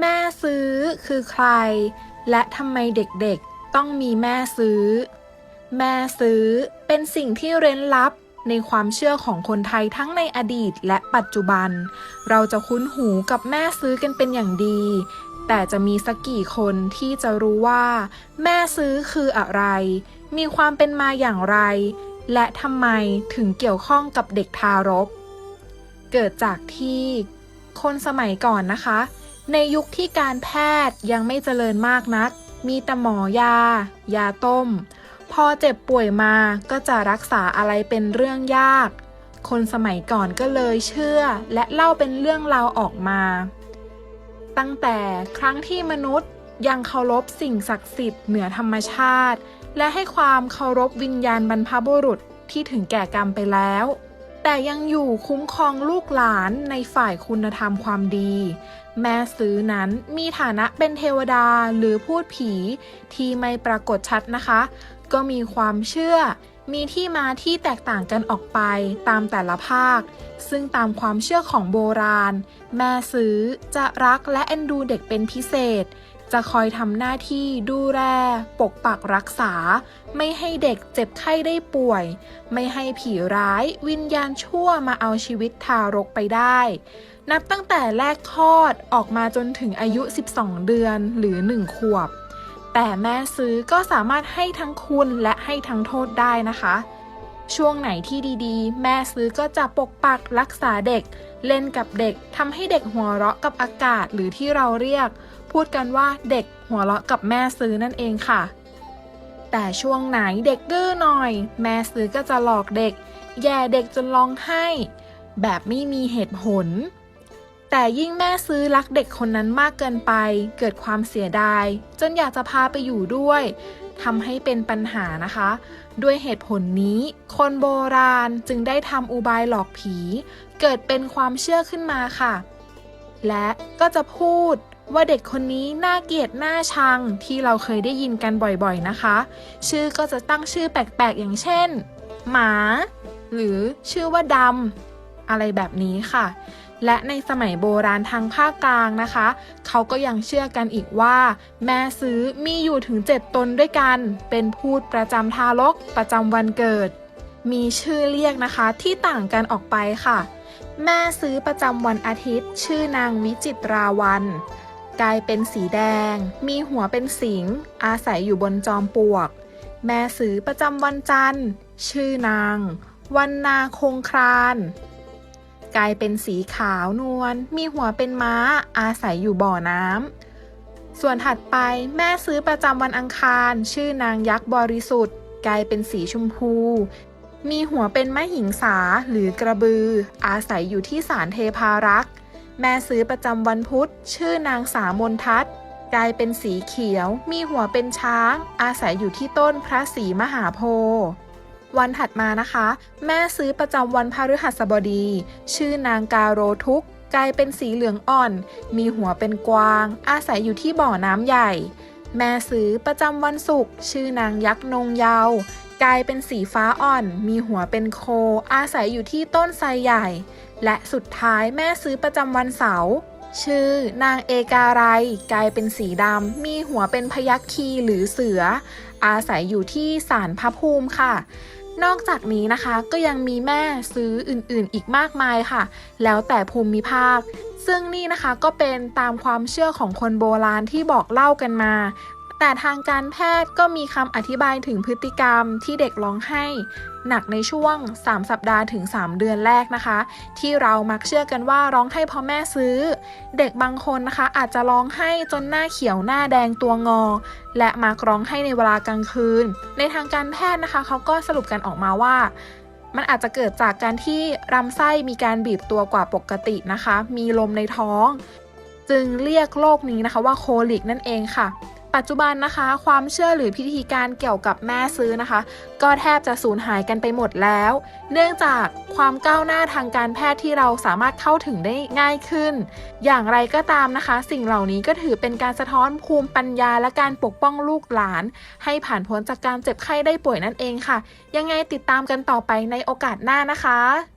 แม่ซื้อคือใคร และทำไมเด็กๆต้องมีแม่ซื้อ แม่ซื้อเป็นสิ่งที่เร้นลับในความเชื่อของคนไทยทั้งในอดีตและปัจจุบัน เราจะคุ้นหูกับแม่ซื้อกันเป็นอย่างดี แต่จะมีสักกี่คนที่จะรู้ว่า แม่ซื้อคืออะไร มีความเป็นมาอย่างไร และทำไมถึงเกี่ยวข้องกับเด็กทารก เกิดจากที่ คนสมัยก่อนนะคะ ในยุคที่การแพทย์ยังไม่เจริญมากนัก มีแต่หมอยา ยาต้ม พอเจ็บป่วยมาก็จะรักษาอะไรเป็นเรื่องยาก คนสมัยก่อนก็เลยเชื่อ และเล่าเป็นเรื่องราวออกมา ตั้งแต่ครั้งที่มนุษย์ยังเคารพสิ่งศักดิ์สิทธิ์เหนือธรรมชาติ และให้ความเคารพวิญญาณบรรพบุรุษที่ถึงแก่กรรมไปแล้ว แต่ยังอยู่คุ้มครองลูกหลานในฝ่ายคุณธรรมความดี แม่ซื้อนั้นมีฐานะเป็นเทวดาหรือพูดผี ที่ไม่ปรากฏชัดนะคะ ก็มีความเชื่อ มีที่มาที่แตกต่างกันออกไปตามแต่ละภาค ซึ่งตามความเชื่อของโบราณ แม่ซื้อจะรักและเอ็นดูเด็กเป็นพิเศษ จะคอยทำหน้าที่ดูแลปกปักรักษา ไม่ให้เด็กเจ็บไข้ได้ป่วย ไม่ให้ผีร้ายวิญญาณชั่วมาเอาชีวิตทารกไปได้ นับตั้งแต่แรกคลอดออกมาจนถึงอายุ 12 เดือนหรือ 1 ขวบ แต่แม่ซื้อก็สามารถให้ทั้งคุณและให้ทั้งโทษได้นะคะ ช่วงไหนที่ดีๆ แม่ซื้อก็จะปกปักรักษาเด็ก เล่นกับเด็กทำให้เด็กหัวเราะกับอากาศหรือที่เราเรียก พูดกันว่าเด็กหัวเราะกับแม่ซื้อนั่นเองค่ะ แต่ช่วงไหนเด็กดื้อหน่อย แม่ซื้อก็จะหลอกเด็ก แย่เด็กจนร้องไห้ แบบไม่มีเหตุผล แต่ยิ่งแม่ซื้อรักเด็กคนนั้นมากเกินไป เกิดความเสียดาย จนอยากจะพาไปอยู่ด้วยทำให้เป็นปัญหานะคะ ด้วยเหตุผลนี้ คนโบราณจึงได้ทำอุบายหลอกผี เกิดเป็นความเชื่อขึ้นมาค่ะ และก็จะพูด ว่าเด็กคนนี้น่าเกลียดน่าชังที่เราเคยได้ยินกันบ่อยๆนะคะ ชื่อก็จะตั้งชื่อแปลกๆอย่างเช่น หมา หรือชื่อว่าดำอะไรแบบนี้ค่ะ และในสมัยโบราณทางภาคกลางนะคะ เขาก็ยังเชื่อกันอีกว่า แม่ซื้อมีอยู่ถึง7ตนด้วยกัน เป็นพูดประจำทารกประจำวันเกิด มีชื่อเรียกนะคะที่ต่างกันออกไปค่ะ แม่ซื้อประจำวันอาทิตย์ ชื่อนางวิจิตราวัน กายเป็นสีแดง มีหัวเป็นสิงห์อาศัยอยู่บนจอมปลวก แม่ซื้อประจำวันจันทร์ ชื่อนาง วันนาคงครานกายเป็นสีขาวนวล มีหัวเป็นม้า อาศัยอยู่บ่อน้ำ ส่วนถัดไปแม่ซื้อประจำวันอังคาร ชื่อนางยักษ์บริสุทธิ์กายเป็นสีชมพู มีหัวเป็นมหิงสาหรือกระบือ อาศัยอยู่ที่ศาลเทพารักษ์ แม่ซื้อประจำวันพุธ ชื่อนางสามนทัศน์กายเป็นสีเขียว มีหัวเป็นช้าง อาศัยอยู่ที่ต้นพระศรีมหาโพธิ์วันถัดมานะคะ แม่ซื้อประจำวันพฤหัสบดี ชื่อนางกาโรทุกข์กายเป็นสีเหลืองอ่อน มีหัวเป็นกวาง อาศัยอยู่ที่บ่อน้ำใหญ่ แม่ซื้อประจำวันศุกร์ชื่อนางยักษ์นงเยาว์กายเป็นสีฟ้าอ่อน มีหัวเป็นโค อาศัยอยู่ที่ต้นไทรใหญ่และสุดท้ายแม่ซื้อประจำวันเสาร์ชื่อนางเอการัยกลายเป็นสีดำ มีหัวเป็นพยัคคีหรือเสือ อาศัยอยู่ที่ศาลพระภูมิค่ะ นอกจากนี้นะคะก็ยังมีแม่ซื้ออื่นๆอีกมากมายค่ะ แล้วแต่ภูมิภาค ซึ่งนี่นะคะก็เป็นตามความเชื่อของคนโบราณที่บอกเล่ากันมา แต่ทางการแพทย์ก็มีคำอธิบายถึงพฤติกรรมที่เด็กร้องไห้ หนักในช่วง 3 สัปดาห์ถึง 3 เดือนแรกนะคะ ที่เรามักเชื่อกันว่าร้องไห้เพราะแม่ซื้อ เด็กบางคนนะคะ อาจจะร้องไห้จนหน้าเขียวหน้าแดงตัวงอ และมักร้องไห้ในเวลากลางคืน ในทางการแพทย์นะคะเขาก็สรุปกันออกมาว่ามันอาจจะเกิดจากการที่ลำไส้มีการบีบตัวกว่าปกตินะคะ มีลมในท้อง จึงเรียกโรคนี้นะคะว่าโคลิกนั่นเองค่ะ ปัจจุบันนะคะ ความเชื่อหรือพิธีการเกี่ยวกับแม่ซื้อนะคะ ก็แทบจะสูญหายกันไปหมดแล้ว เนื่องจากความก้าวหน้าทางการแพทย์ที่เราสามารถเข้าถึงได้ง่ายขึ้น อย่างไรก็ตามนะคะ สิ่งเหล่านี้ก็ถือเป็นการสะท้อนภูมิปัญญาและการปกป้องลูกหลาน ให้ผ่านพ้นจากการเจ็บไข้ได้ป่วยนั่นเองค่ะ ยังไงติดตามกันต่อไปในโอกาสหน้านะคะ